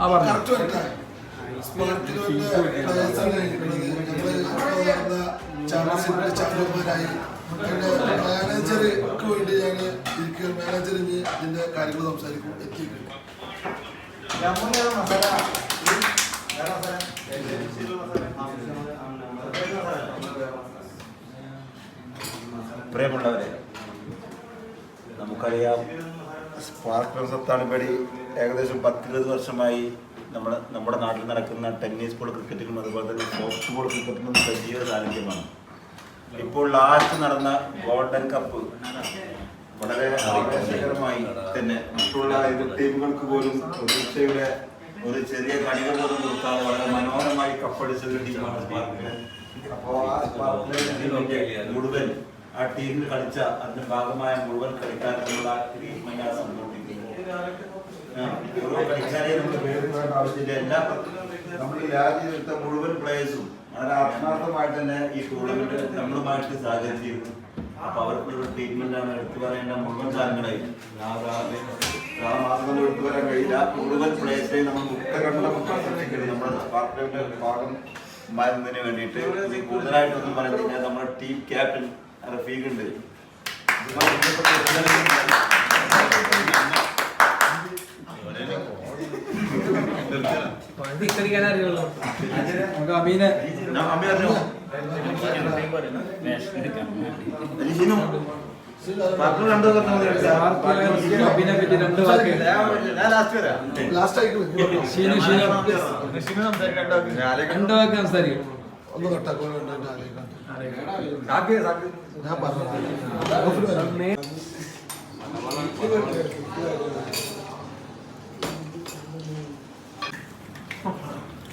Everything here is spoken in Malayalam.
ആ പറഞ്ഞു. ചാമ്പ്യൻഷിപ്പിന്റെ ചാമ്പ്യന്മാരായി മാനേജർക്ക് വേണ്ടി ഞാൻ ഇരിക്കുക മാനേജർ ഇനി ഇതിന്റെ കാര്യങ്ങൾ സംസാരിക്കും എത്തിയിട്ടുണ്ട് പ്രിയമുള്ളവരെ നമുക്കറിയാം സ്പാർക്ക് സത്താണിപ്പടി ഏകദേശം പത്തിരുപത് വർഷമായി നമ്മൾ നമ്മുടെ നാട്ടിൽ നടക്കുന്ന ടെന്നീസ് ബോൾ ക്രിക്കറ്റിലും അതുപോലെ തന്നെ സോഫ്റ്റ് ബോൾ ക്രിക്കറ്റിലും സജീവ സാന്നിധ്യമാണ്. ഇപ്പോൾ ലാസ്റ്റ് നടന്ന ഗോൾഡൻ കപ്പ് വളരെ ആവേശകരമായി തന്നെ മറ്റുള്ള എതിർ ടീമുകൾക്ക് പോലും പ്രതീക്ഷയുടെ ഒരു ചെറിയ കണിക പോലും നിർത്താതെ വളരെ മനോഹരമായി കപ്പടിച്ച ഒരു ടീമാണ് സ്പാർക്ക് അപ്പോൾ മുഴുവൻ ആ ടീമിൽ കളിച്ച അതിന്റെ ഭാഗമായ മുഴുവൻ കളിക്കാർക്കുള്ള ഈ സംഭവിക്കുന്നത് ആ, ഓരോ കളിക്കാരെയും നമ്മൾ പേരുന്ന ആവശ്യമില്ല. എല്ലാ നമ്മൾ രാജ്യത്തെ മുഴുവൻ പ്ലേയേഴ്സും വളരെ ആത്മാർത്ഥമായിട്ട് തന്നെ ഈ ടൂർണമെന്റ് നമ്മളുമായിട്ട് സഹകരിച്ചിരുന്നു. അപ്പൊ അവർക്കുള്ള ട്രീറ്റ്മെന്റ് ആണ് എടുത്തു പറയേണ്ട മുഴുവൻ കാര്യങ്ങളായി മാസം എടുത്തു വരാൻ കഴിയില്ല. മുഴുവൻ പ്ലേയേഴ്സിനെയും നമ്മൾ മുക്തകണ്ഠം ശ്രദ്ധിക്കണം നമ്മുടെ പാർട്ടിയുടെ ഭാഗം മാറുന്നതിന് വേണ്ടിയിട്ട്. കൂടുതലായിട്ടൊന്നും പറയുന്നില്ല നമ്മുടെ ടീം ക്യാപ്റ്റൻ റഫീഖ് ഉണ്ട്. കളിക്കാൻ അറിയുള്ളൂ. നമുക്ക് അമീനെ അബിനെ പറ്റി രണ്ട് വാക്ക്. ലാസ്റ്റ് ആയിട്ട് ഷീനു ഷീനു രണ്ട് വാക്ക്. സംസാരിക്കും. ഒന്ന് കട്ടാക്കാൻ വേണ്ടി ഞാൻ പറഞ്ഞു